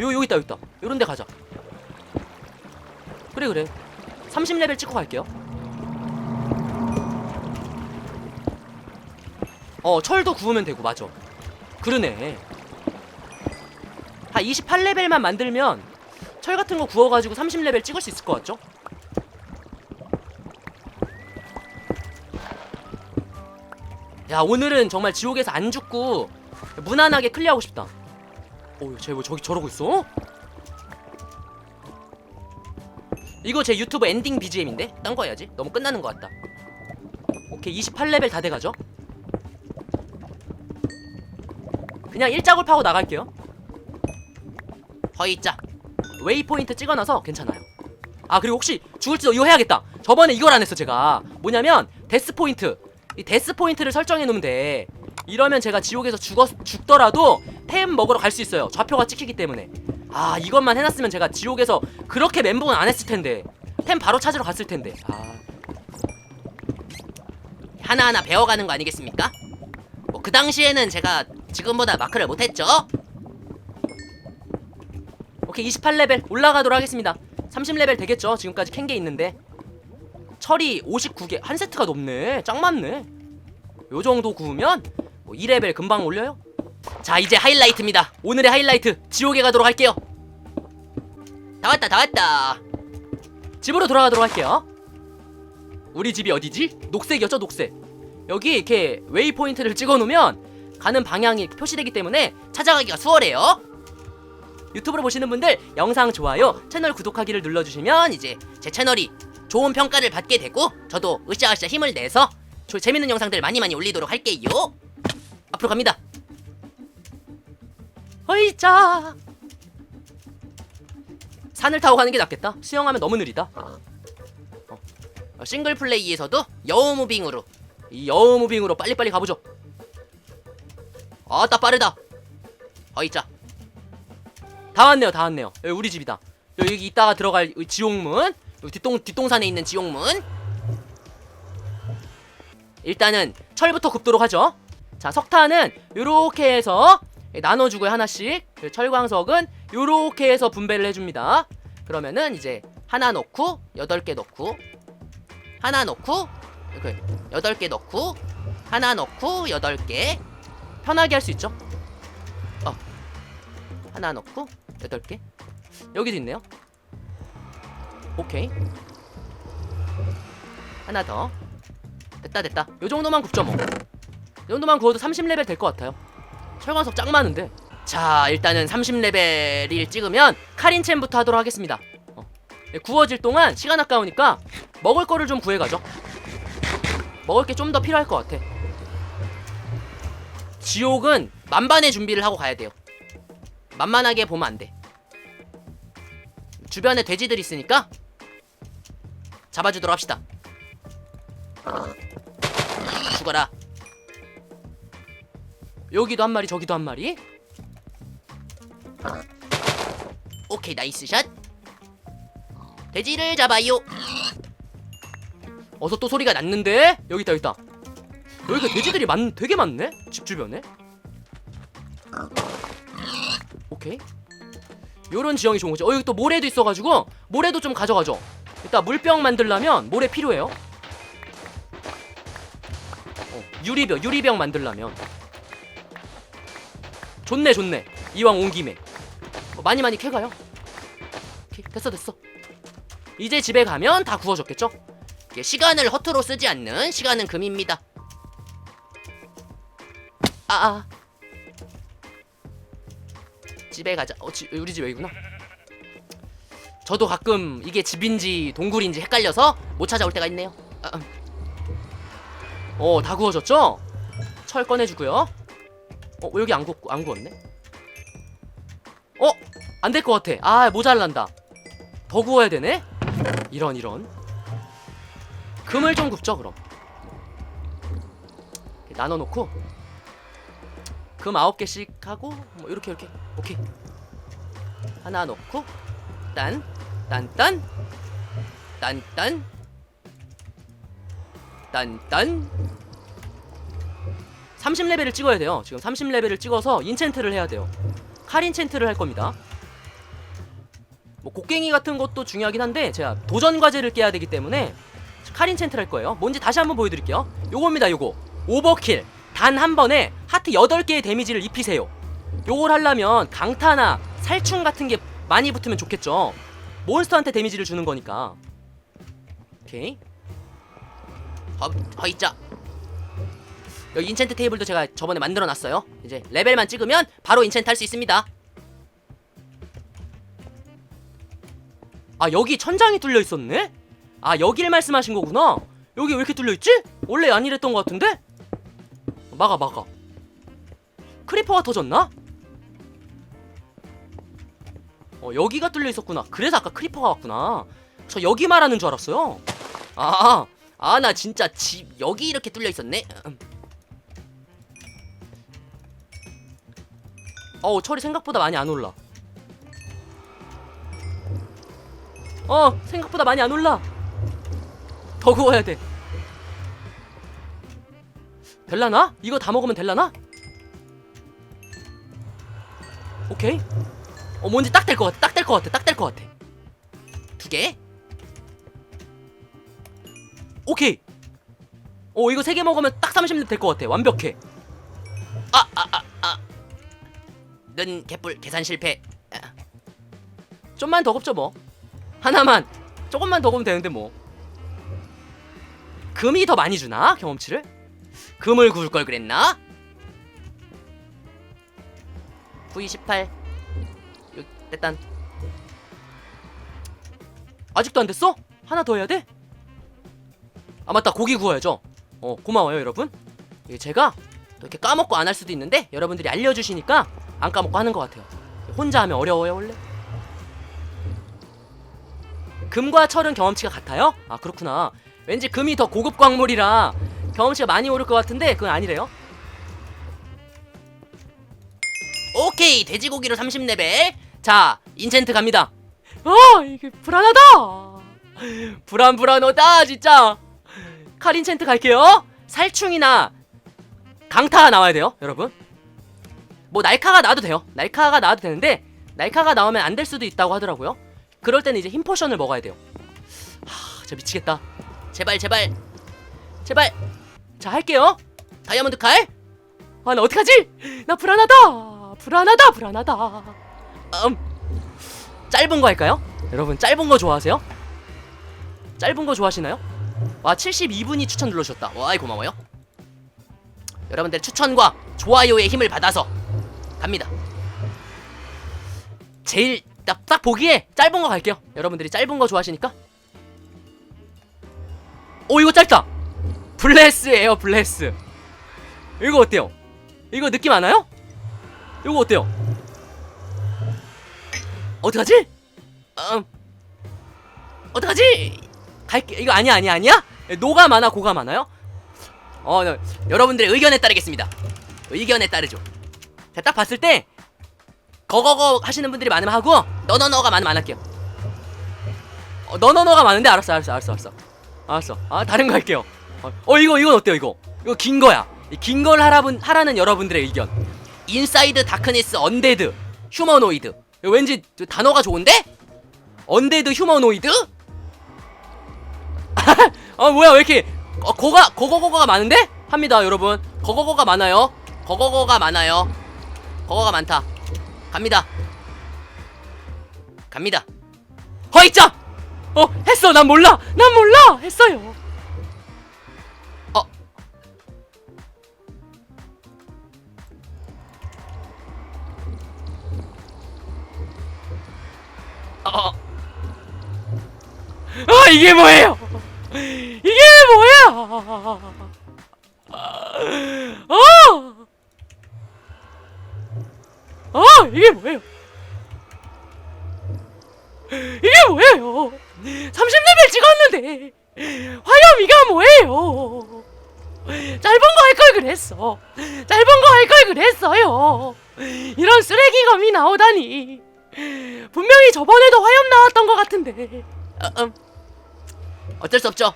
요, 여기 있다, 여기 있다. 요런 데 가자. 그래, 그래. 30레벨 찍고 갈게요. 어, 철도 구우면 되고, 맞아. 그러네. 다 28레벨만 만들면 철 같은 거 구워가지고 30레벨 찍을 수 있을 것 같죠? 야, 오늘은 정말 지옥에서 안 죽고 무난하게 클리어하고 싶다. 오, 쟤뭐 저기 저러고 있어? 이거 제 유튜브 엔딩 BGM인데? 딴 거 해야지. 너무 끝나는 것 같다. 오케이, 28레벨 다 돼가죠? 그냥 일자골 파고 나갈게요. 허이짜. 웨이포인트 찍어놔서 괜찮아요. 아, 그리고 혹시 죽을지도 이거 해야겠다. 저번에 이걸 안 했어, 제가. 뭐냐면, 데스 포인트. 이 데스 포인트를 설정해 놓으면 돼. 이러면 제가 지옥에서 죽었, 죽더라도 템 먹으러 갈 수 있어요. 좌표가 찍히기 때문에. 아, 이것만 해놨으면 제가 지옥에서 그렇게 멘붕은 안 했을 텐데. 템 바로 찾으러 갔을 텐데. 아. 하나하나 배워가는 거 아니겠습니까? 뭐 그 당시에는 제가 지금보다 마크를 못했죠? 오케이 28레벨 올라가도록 하겠습니다 30레벨 되겠죠? 지금까지 캔 게 있는데 철이 59개 한 세트가 높네 짱 많네 요 정도 구우면 뭐 2레벨 금방 올려요 자 이제 하이라이트입니다 오늘의 하이라이트 지옥에 가도록 할게요 다 왔다 다 왔다 집으로 돌아가도록 할게요 우리 집이 어디지? 녹색이었죠 녹색 여기 이렇게 웨이포인트를 찍어 놓으면 가는 방향이 표시되기 때문에 찾아가기가 수월해요 유튜브로 보시는 분들 영상 좋아요, 채널 구독하기를 눌러주시면 이제 제 채널이 좋은 평가를 받게 되고 저도 으쌰으쌰 힘을 내서 조- 재밌는 영상들 많이 많이 올리도록 할게요. 앞으로 갑니다. 허이자 산을 타고 가는 게 낫겠다. 수영하면 너무 느리다. 어. 어, 싱글 플레이에서도 여우 무빙으로 이 여우 무빙으로 빨리빨리 가보죠. 아따 빠르다. 허이자. 다 왔네요, 다 왔네요. 여기 우리 집이다. 여기 이따가 들어갈 이 지옥문. 여기 뒷동 뒷동산에 있는 지옥문. 일단은 철부터 굽도록 하죠. 자, 석탄은 요렇게 해서 나눠주고요 하나씩. 그리고 철광석은 요렇게 해서 분배를 해줍니다. 그러면은 이제 하나 넣고 여덟 개 넣고 하나 넣고 이렇게 여덟 개 넣고 하나 넣고 여덟 개 편하게 할 수 있죠. 어. 하나 넣고 여덟 개 여기도 있네요. 오케이. 하나 더. 됐다 됐다. 요 정도만 굽죠 뭐. 이 정도만 구워도 30레벨 될 것 같아요. 철광석 짱 많은데. 자 일단은 30레벨을 찍으면 카린챔부터 하도록 하겠습니다. 어. 네, 구워질 동안 시간 아까우니까 먹을 거를 좀 구해가죠. 먹을 게 좀 더 필요할 것 같아. 지옥은 만반의 준비를 하고 가야 돼요. 만만하게 보면 안 돼. 주변에 돼지들 있으니까 잡아주도록 합시다. 죽어라. 여기도 한 마리, 저기도 한 마리. 오케이, 나이스 샷. 돼지를 잡아요. 어서 또 소리가 났는데? 여기 있다, 여기 있다. 여기가 돼지들이 많, 되게 많네? 집 주변에? 오케이. 요런 지형이 좋은 거지. 어, 여기 또 모래도 있어가지고, 모래도 좀 가져가죠. 일단 물병 만들려면 모래 필요해요. 어, 유리병, 유리병 만들려면. 좋네, 좋네. 이왕 온 김에. 어, 많이 많이 캐가요. 오케이, 됐어, 됐어. 이제 집에 가면 다 구워졌겠죠? 이게 시간을 허투루 쓰지 않는 시간은 금입니다. 아, 아. 집에 가자. 어, 지, 우리 집 여기구나. 저도 가끔 이게 집인지 동굴인지 헷갈려서 못 찾아올 때가 있네요. 아, 음. 어, 다 구워졌죠? 철 꺼내주고요. 어, 여기 안, 구, 안 구웠네? 어? 안 될 것 같아. 아, 모자란다. 더 구워야 되네? 이런, 이런. 금을 좀 굽죠, 그럼. 이렇게 나눠놓고. 금 아홉 개씩 하고, 뭐, 이렇게, 이렇게. 오케이. 하나 넣고, 딴, 딴, 딴, 딴, 딴, 딴, 딴. 30레벨을 찍어야 돼요. 지금 30레벨을 찍어서 인챈트를 해야 돼요. 칼 인챈트를 할 겁니다. 뭐 곡괭이 같은 것도 중요하긴 한데 제가 도전 과제를 깨야 되기 때문에 카린 챈트를 할 거예요. 뭔지 다시 한번 보여드릴게요. 요겁니다, 요거. 오버킬. 단 한 번에 하트 8개의 데미지를 입히세요. 요걸 하려면 강타나 살충 같은 게 많이 붙으면 좋겠죠. 몬스터한테 데미지를 주는 거니까. 오케이. 허, 허이자. 여기 인챈트 테이블도 제가 저번에 만들어 놨어요. 이제 레벨만 찍으면 바로 인챈트 할 수 있습니다. 아, 여기 천장이 뚫려 있었네? 아, 여기를 말씀하신 거구나. 여기 왜 이렇게 뚫려 있지? 원래 안 이랬던 것 같은데? 막아, 막아. 크리퍼가 터졌나? 어, 여기가 뚫려 있었구나. 그래서 아까 크리퍼가 왔구나. 저 여기 말하는 줄 알았어요. 아, 아, 나 진짜 집 여기 이렇게 뚫려 있었네. 어우, 철이 생각보다 많이 안 올라. 어, 생각보다 많이 안 올라. 더 구워야 돼. 될라나? 이거 다 먹으면 될라나? 오케이. 어, 뭔지 딱 될 것 같아. 딱 될 것 같아. 딱 될 것 같아. 두 개. 오케이. 어, 이거 세 개 먹으면 딱 30렙 될 것 같아. 완벽해. 아, 아, 아, 아. 는 개뿔 계산 실패. 아. 좀만 더 곱죠 뭐. 하나만. 조금만 더 곱으면 되는데 뭐. 금이 더 많이 주나? 경험치를? 금을 구울 걸 그랬나? 928 일단 아직도 안 됐어? 하나 더 해야 돼? 아 맞다 고기 구워야죠 어 고마워요 여러분 이게 제가 또 이렇게 까먹고 안 할 수도 있는데 여러분들이 알려주시니까 안 까먹고 하는 것 같아요. 혼자 하면 어려워요 원래? 금과 철은 경험치가 같아요? 아 그렇구나. 왠지 금이 더 고급 광물이라 경험치가 많이 오를 것 같은데 그건 아니래요? 오케이 돼지고기로 30레벨 자 인챈트 갑니다. 아 이게 불안하다. 불안 불안하다 진짜. 칼 인챈트 갈게요. 살충이나 강타가 나와야 돼요 여러분 뭐 날카가 나와도 돼요. 날카가 나와도 되는데 날카가 나오면 안 될 수도 있다고 하더라고요. 그럴 때는 이제 힘 포션을 먹어야 돼요. 하 진짜 미치겠다. 제발 제발. 제발. 자 할게요. 다이아몬드 칼. 아 나 어떡하지? 나 불안하다. 불안하다 불안하다. 음. 짧은 거 할까요? 여러분 짧은 거 좋아하세요? 짧은 거 좋아하시나요? 와 72분이 추천 눌러주셨다. 와이 고마워요. 여러분들 추천과 좋아요의 힘을 받아서 갑니다 제일 딱, 딱 보기에 짧은 거 갈게요 여러분들이 짧은 거 좋아하시니까 오 이거 짧다 블레스예요 블레스 이거 어때요 이거 느낌 안 와요? 이거 어때요? 어떡하지? 음 어떡하지? 갈게 이거 아니야 아니야 아니야? 노가 많아 고가 많아요? 어 네. 여러분들의 의견에 따르겠습니다 의견에 따르죠 제가 딱 봤을 때 거거거 하시는 분들이 많으면 하고 너너너가 많으면 안 할게요. 어, 너너너가 많은데 알았어 알았어 알았어 알았어. 알았어. 아 다른 거 할게요. 어, 어 이거 이건 어때요 이거? 이거 긴 거야. 긴 걸 하라분 하라는 여러분들의 의견. 인사이드 다크니스 언데드 휴머노이드. 왠지 단어가 좋은데? 언데드 휴머노이드? 아 뭐야 왜 이렇게 어, 거가 거거거가 많은데? 합니다 여러분. 거거거가 많아요. 거거거가 많아요 거거가 많다. 갑니다. 갑니다. 허이짱 어 했어. 난 몰라. 난 몰라. 했어요. 어 어. 아 이게 뭐예요? 이게 뭐야? 어! 어 이게 뭐예요? 이게 뭐예요? 30레벨 찍었는데 화염이가 뭐예요? 짧은 거 할 걸 그랬어. 짧은 거 할 걸 그랬어요. 이런 쓰레기감이 나오다니. 분명히 저번에도 화염 나왔던 것 같은데. 어, 음. 어쩔 수 없죠.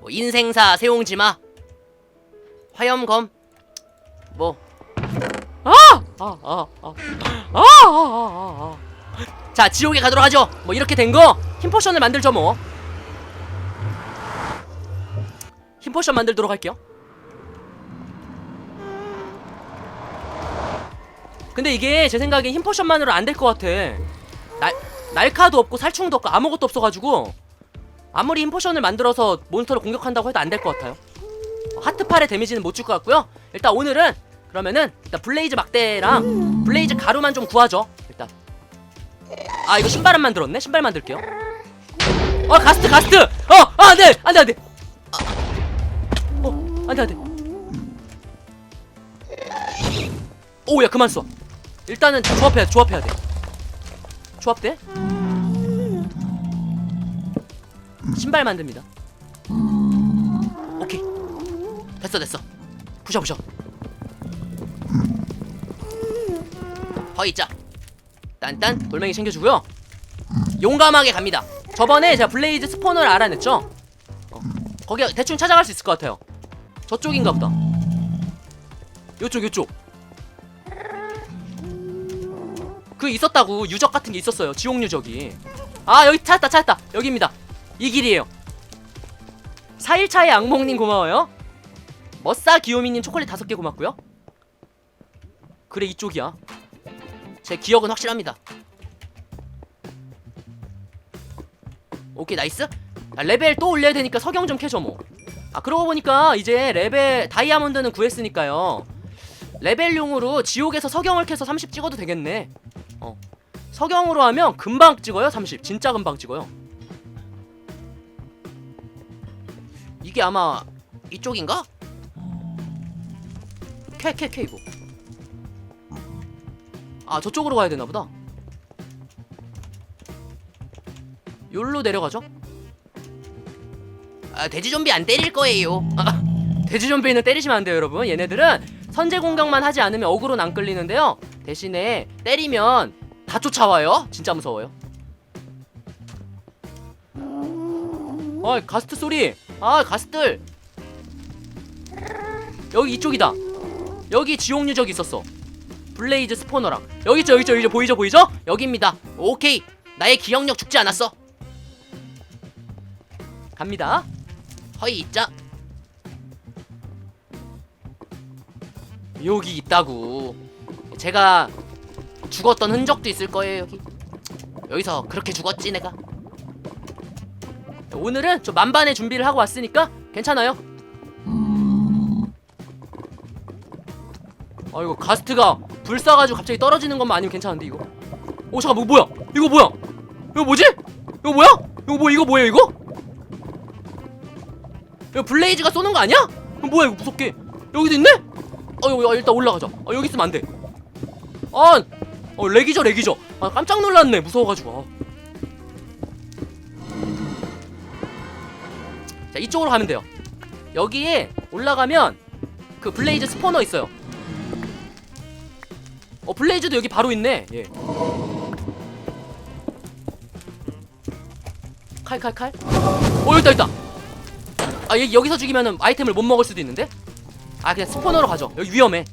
뭐 인생사 세옹지마 화염검 뭐 아! 아, 아, 아. 아. 자 지옥에 가도록 하죠 뭐 이렇게 된 거 힘포션을 만들죠 뭐 힘포션 만들도록 할게요 근데 이게 제 생각엔 힘포션만으로 안 될 것 같아 날, 날카도 없고 살충도 없고 아무것도 없어가지고 아무리 힘포션을 만들어서 몬스터를 공격한다고 해도 안 될 것 같아요 하트팔의 데미지는 못 줄 것 같고요 일단 오늘은 그러면은 일단 블레이즈 막대랑 블레이즈 가루만 좀 구하죠. 일단. 아 이거 신발 안 만들었네? 신발 만들게요. 어 가스트 가스트! 어 아, 안돼! 안돼 안돼! 아, 어 안돼 안돼. 오야 그만 써. 일단은 조합해야 돼 조합해야 돼. 조합돼? 신발 만듭니다. 오케이. 됐어 됐어. 부셔 부셔 허이자 딴딴 돌멩이 챙겨주고요. 용감하게 갑니다. 저번에 제가 블레이즈 스포너를 알아냈죠? 어, 거기 대충 찾아갈 수 있을 것 같아요. 저쪽인가 보다. 요쪽 요쪽. 그 있었다고 유적 같은 게 있었어요. 지옥 유적이. 아 여기 찾았다 찾았다. 여기입니다. 이 길이에요. 4일차의 악몽님 고마워요. 머싸 기요미님 초콜릿 5개 고맙고요. 그래 이쪽이야 제 기억은 확실합니다. 오케이 나이스. 아, 레벨 또 올려야 되니까 석영 좀 캐줘 뭐아 그러고 보니까 이제 레벨 다이아몬드는 구했으니까요. 레벨용으로 지옥에서 석영을 캐서 30 찍어도 되겠네. 어. 석영으로 하면 금방 찍어요 30 진짜 금방 찍어요. 이게 아마 이쪽인가? 캐 캐 캐 이거 아 저쪽으로 가야 되나 보다. 요로 내려가죠? 아 돼지 좀비 안 때릴 거예요. 아, 돼지 좀비는 때리시면 안 돼요 여러분. 얘네들은 선제 공격만 하지 않으면 어그로는 안 끌리는데요. 대신에 때리면 다 쫓아와요. 진짜 무서워요. 아 가스트 소리. 아 가스들. 여기 이쪽이다. 여기 지옥 유적 있었어 블레이즈 스포너랑. 여기 있죠 여기 있죠 보이죠 보이죠? 여기입니다. 오케이. 나의 기억력 죽지 않았어. 갑니다. 허이 있자. 여기 있다고. 제가 죽었던 흔적도 있을 거예요 여기. 여기서 그렇게 죽었지 내가. 오늘은 좀 만반의 준비를 하고 왔으니까 괜찮아요 아 이거 가스트가 불 쏴가지고 갑자기 떨어지는 것만 아니면 괜찮은데 이거? 오 잠깐 뭐 뭐야? 이거 뭐야? 이거 뭐지? 이거 뭐야? 이거 뭐 이거 뭐야 이거? 이거 블레이즈가 쏘는 거 아니야? 이거 뭐야 이거 무섭게? 여기도 있네? 어 여기 일단 올라가자 아 여기 있으면 안돼. 아 어 렉이죠 렉이죠. 아 깜짝 놀랐네 무서워가지고. 아. 자 이쪽으로 가면 돼요. 여기에 올라가면 그 블레이즈 스포너 있어요 어 블레이즈도 여기 바로 있네. 예. 칼 칼칼. 어 여기다 있다. 아 여기, 여기서 죽이면은 아이템을 못 먹을 수도 있는데? 아 그냥 스포너로 가죠. 여기 위험해.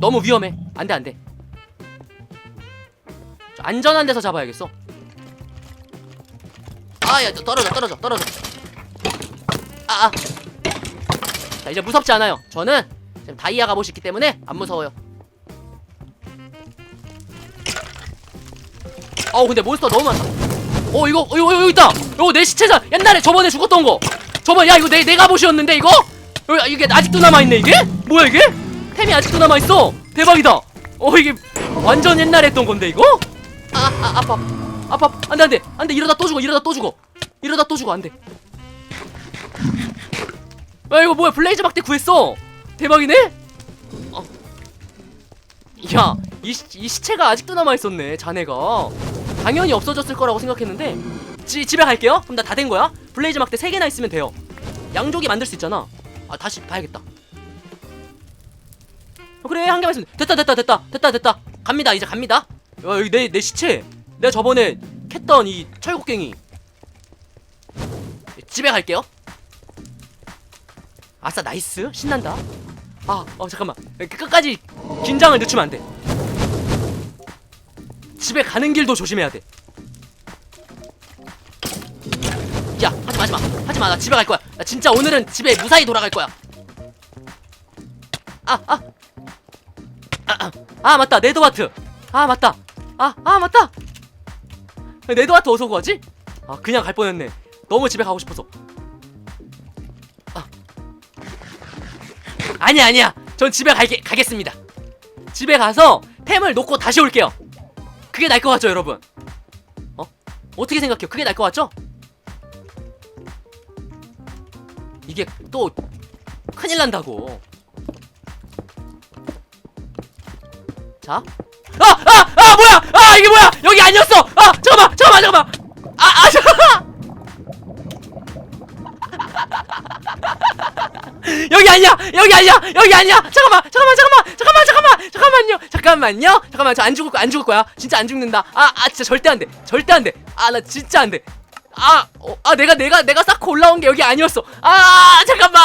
너무 위험해. 안돼 안돼. 저 안전한 데서 잡아야겠어. 아야 떨어져 떨어져 떨어져. 아아. 자 이제 무섭지 않아요. 저는 다이아 갑옷이 있기 때문에 안 무서워요 어우 근데 몬스터 너무 많다. 어 이거 어, 이거 여기 있다. 이거 내 시체자 옛날에 저번에 죽었던 거. 저번 야 이거 내, 내 갑옷이었는데 이거? 어, 이게 아직도 남아있네 이게? 뭐야 이게? 템이 아직도 남아있어. 대박이다. 어 이게 완전 옛날에 했던 건데 이거? 아, 아 아파. 아파. 안돼 안돼. 안돼. 이러다 또 죽어 이러다 또 죽어. 이러다 또 죽어 안돼. 야 이거 뭐야? 블레이즈 막대 구했어. 대박이네? 어. 야이 이 시체가 아직도 남아있었네 자네가 당연히 없어졌을 거라고 생각했는데 지, 집에 갈게요. 그럼 나 다 된 거야? 블레이즈 막대 3개나 있으면 돼요. 양조기 만들 수 있잖아. 아 다시 봐야겠다. 어, 그래 한 개만 있으면 됐다 됐다 됐다 됐다 됐다. 갑니다 이제 갑니다. 야 여기 내, 내 시체. 내가 저번에 캤던 이 철곡갱이. 집에 갈게요. 아싸 나이스. 신난다. 아 어 잠깐만. 끝까지 긴장을 늦추면 안돼 집에 가는 길도 조심해야 돼. 야, 하지 마, 하지 마, 하지 마. 나 집에 갈 거야. 나 진짜 오늘은 집에 무사히 돌아갈 거야. 아, 아, 아, 아, 아 맞다, 네드와트. 아, 맞다. 아, 아, 맞다. 네드와트 어서 구하지? 아, 그냥 갈 뻔했네. 너무 집에 가고 싶어서. 아, 아니야, 아니야. 전 집에 가게, 가겠습니다. 집에 가서 템을 놓고 다시 올게요. 그게 날 것 같죠, 여러분? 어? 어떻게 생각해요? 그게 날 것 같죠? 이게 또 큰일 난다고. 자. 아! 아! 아! 뭐야! 아! 이게 뭐야! 여기 아니었어! 아! 잠깐만! 잠깐만! 잠깐만! 아! 아! 잠깐만! 여기 아니야! 여기 아니야! 여기 아니야! 잠깐만! 잠깐만! 잠깐만! 잠깐만! 잠깐만! 잠깐만요! 잠깐만! 저 안 죽을 거야! 안 죽을 거야! 진짜 안 죽는다! 아! 아! 진짜 절대 안 돼! 절대 안 돼! 아! 나 진짜 안 돼! 아! 어, 아! 내가 내가 내가 쌓고 올라온 게 여기 아니었어! 아! 잠깐만!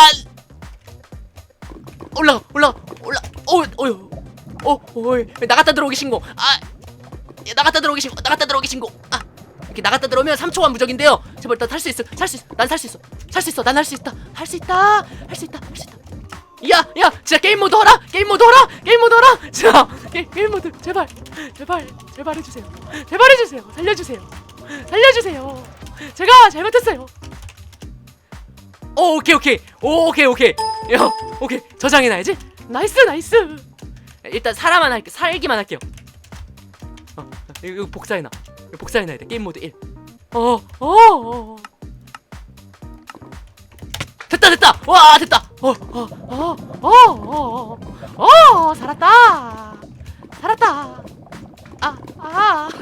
올라가! 올라가! 올라! 어! 어! 어! 어! 나갔다 들어오기 신고! 아! 야, 나갔다 들어오기 신고! 나갔다 들어오기 신고! 아! 이렇게 나갔다 들어오면 3초간 무적인데요. 제발 일단 탈수 있어. 살수 있어. 난 살 수 있어. 살 수 있어. 난 할 수 있다. 할 수 있다. 할 수 있다. 할 수 있다. 야, 야, 진짜 게임 모드 하라. 게임 모드 하라. 게임 모드 하라. 자, 게, 게임 모드 제발, 제발, 제발 해주세요. 제발 해주세요. 살려주세요. 살려주세요. 제가 잘못했어요. 오, 오케이, 오케이, 오, 오케이, 오케이. 야, 오케이. 저장해놔야지. 나이스, 나이스. 일단 살아만 할게. 살기만 할게요. 어, 이거 복사해놔. 이거 복사해놔야 돼. 게임 모드 1. 어, 어, 어. 됐다, 됐다. 와, 됐다. 어, 어, 어, 어, 어, 어, 살았다. 살았다. 아, 아.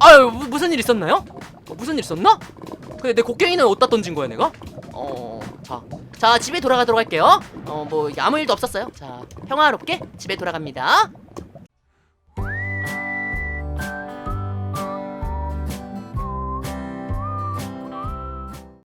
아유, 무, 무슨 일 있었나요? 어, 무슨 일 있었나? 근데 내 곡괭이는 어디다 던진 거야, 내가? 어, 자, 자 집에 돌아가도록 할게요. 어, 뭐 아무 일도 없었어요. 자, 평화롭게 집에 돌아갑니다.